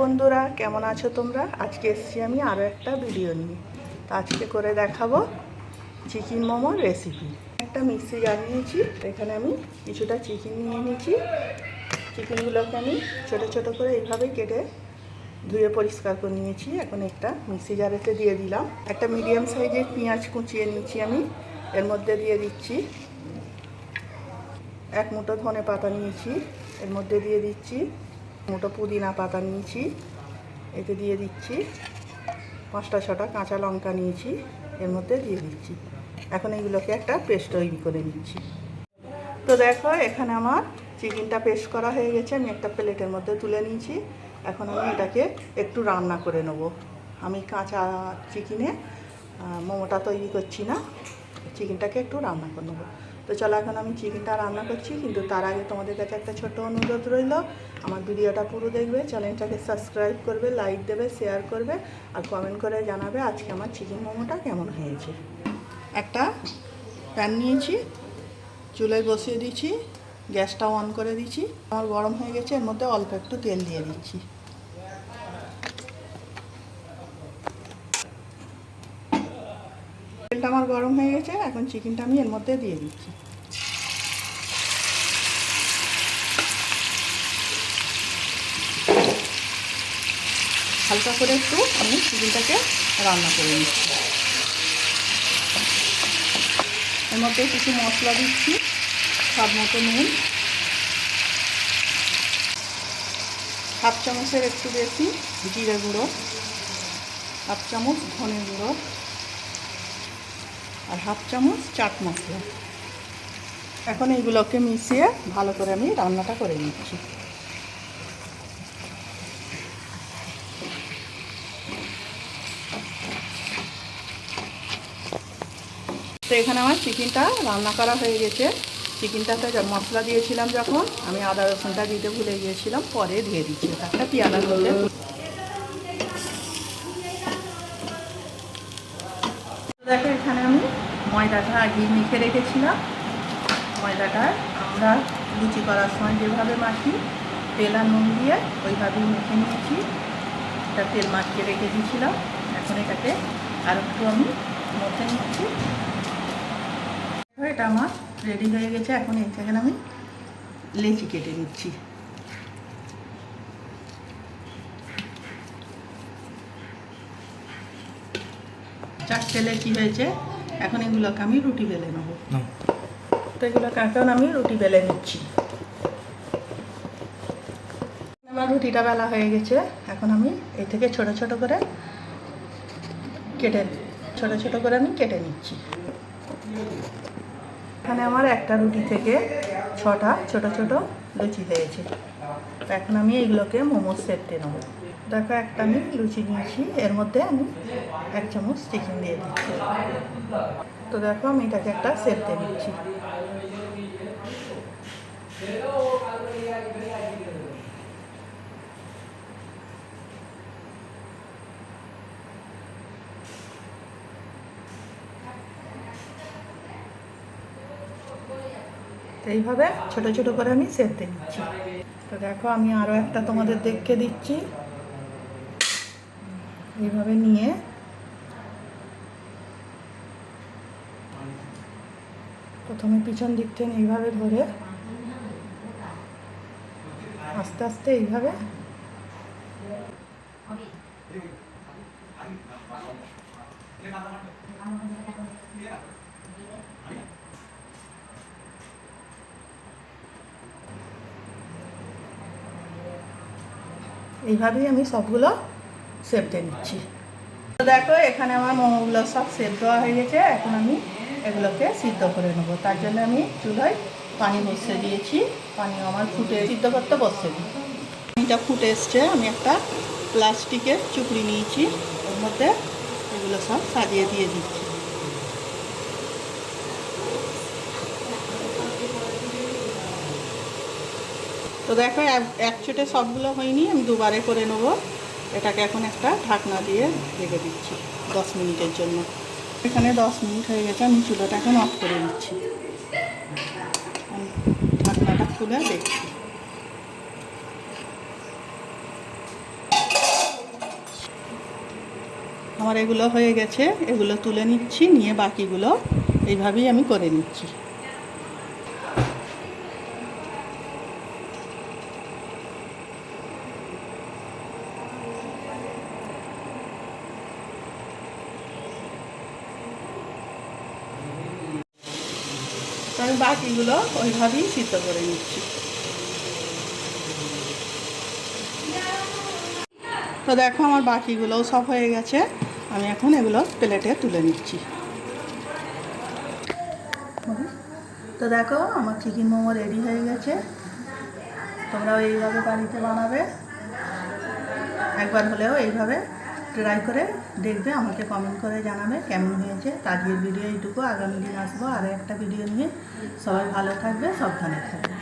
বন্ধুরা কেমন আছো তোমরা আজকে এসেছি আমি আরও একটা ভিডিও নিয়ে তো আজকে করে দেখাবো চিকেন মোমোর রেসিপি একটা মিক্সি জার নিয়েছি। এখানে আমি কিছুটা চিকেন নিয়ে নিয়েছি। চিকেনগুলোকে আমি ছোট ছোট করে এইভাবে কেটে ধুয়ে পরিষ্কার করে নিয়েছি। এখন একটা মিক্সি জারেতে দিয়ে দিলাম। একটা মিডিয়াম সাইজের পেঁয়াজ কুচিয়ে নিয়েছি আমি। এর মধ্যে দিয়ে দিচ্ছি এক মুঠো ধনে পাতা নিয়েছি। এর মধ্যে দিয়ে দিচ্ছি মুঠো পুদিনা পাতা নিয়েছি। এতে দিয়ে দিচ্ছি পাঁচটা ছটা কাঁচা লঙ্কা নিয়েছি। এর মধ্যে দিয়ে দিচ্ছি। এখন এইগুলোকে একটা পেস্ট তৈরি করে নিচ্ছি। তো দেখো, এখানে আমার চিকেনটা পেস্ট করা হয়ে গেছে। আমি একটা প্লেটের মধ্যে তুলে নিয়েছি। এখন আমি এটাকে একটু রান্না করে নেব। আমি কাঁচা চিকেনে মোমোটা তৈরি করছি না। চিকেনটাকে একটু রান্না করে নেব। তো চলো, এখন আমি চিকেনটা রান্না করছি। কিন্তু তার আগে তোমাদের কাছে একটা ছোট অনুরোধ রইল। আমার ভিডিওটা পুরো দেখবে। চ্যানেলটাকে সাবস্ক্রাইব করবে, লাইক দেবে, শেয়ার করবে, আর কমেন্ট করে জানাবে আজকে আমার চিকেন মোমোটা কেমন হয়েছে। একটা প্যান নিয়েছি, চুলায় বসিয়ে দিচ্ছি গ্যাসটা অন করে দিচ্ছি আমার গরম হয়ে গেছে, এর মধ্যে অল্প একটু তেল দিয়ে দিচ্ছি। তেলটা আমার গরম হয়ে গেছে, এখন চিকেনটা আমি এর মধ্যে দিয়ে দিচ্ছি। হালকা করে একটু আমি চিকেনটাকে রান্না করে নিচ্ছি। এর মধ্যে কিছু মশলা দিচ্ছি, স্বাদ মতো নুন। হাফ চামচের একটু বেশি জিরে গুঁড়ো, হাফ চামচ ধনে গুঁড়ো, আর হাফ চামচ চাট মশলা। এখন এইগুলোকে মিশিয়ে ভালো করে আমি রান্নাটা করে নিচ্ছি। তো এখানে আমার চিকেনটা রান্না করা হয়ে গেছে। চিকেনটাতে মশলা দিয়েছিলাম যখন, আমি আদা রসুনটা দিতে ভুলে গিয়েছিলাম, পরে দিয়ে দিচ্ছি। একটা পেয়ালার মধ্যে দেখো, এখানে আমি ময়দাটা আগে মেখে রেখেছিলাম। ময়দাটা আমরা লুচি করার সময় যেভাবে মাখি, তেল আর নুন দিয়ে ওইভাবেই মেখে নিয়েছি। তেল মাখিয়ে রেখে দিয়েছিলাম। এখন এটাকে আর একটু আমি মথে নিচ্ছি। এটা আমার রেডি হয়ে গেছে। এখন এই থেকে আমি লেচি কেটে নিচ্ছি। চারটে লেচি হয়েছে? এখন এগুলোকে আমি রুটি বেলে নেব। তো এগুলোকে এখন আমি রুটি বেলে নিচ্ছি। আমার রুটিটা বেলা হয়ে গেছে। এখন আমি এই থেকে ছোট ছোট করে কেটে ছোট ছোট করে আমি কেটে নিচ্ছি। এখানে আমার একটা রুটি থেকে ছটা ছোট ছোট লুচি হয়েছে। এখন আমি এগুলোকে মোমো সেটতে নেব। দেখো একটা আমি লুচি নিয়েছি, এর মধ্যে আমি এক চামচ চিকেন দিয়ে দিচ্ছি। তো দেখো আমি এটাকে একটা সেটে নিচ্ছি। তো এইভাবে ছোট ছোট করে আমি সেদ্ধে নিচ্ছি। তো দেখো আমি আরও একটা তোমাদের দেখে দিচ্ছি। এইভাবে নিয়ে প্রথমে পিছন দিক থেকে এইভাবে ধরে আস্তে আস্তে এইভাবে এইভাবেই আমি সবগুলো সেপতে নিচ্ছি। তো দেখো, এখানে আমার মোমোগুলো সব দেওয়া হয়ে গেছে। এখন আমি এগুলোকে সিদ্ধ করে নেব। তার জন্য আমি চুলায় পানি বসিয়ে দিয়েছি। পানি আমার ফুটে, সিদ্ধ করতে বসে দিই। পানিটা ফুটে এসছে। আমি একটা প্লাস্টিকের চুপড়ি নিয়েছি। ওর মধ্যে এগুলো সব সাজিয়ে দিয়ে দিচ্ছি। তো দেখো, এক- চোটে সবগুলো হয়নি, আমি দুবারে করে নেব। এটাকে এখন একটা ঢাকনা দিয়ে রেখে দিচ্ছি, দশ মিনিটের জন্য। এখানে দশ মিনিট হয়ে গেছে, আমি চুলোটা এখন অফ করে দিচ্ছি। ঢাকনাটা খুলে দেখছি। আমার এগুলো হয়ে গেছে, এগুলো তুলে নিচ্ছি, নিয়ে বাকিগুলো এইভাবেই আমি করে নিচ্ছি। তো আমি বাকিগুলো ওইভাবেই সিদ্ধ করে নিচ্ছি। তো দেখো আমার বাকিগুলোও সব হয়ে গেছে। আমি এখন এগুলো প্লেটে তুলে নিচ্ছি। তো দেখো, আমার চিকেন মোমো রেডি হয়ে গেছে। তোমরাও এইভাবে বাড়িতে বানাবে। একবার হলেও এইভাবে ট্রাই করে দেখবে, আমাকে কমেন্ট করে জানাবে কেমন হয়েছে। আজকের ভিডিও এইটুকু আগামী দিন আসব আরও একটা ভিডিও নিয়ে। সবাই ভালো থাকবে, সাবধানে থাকবে।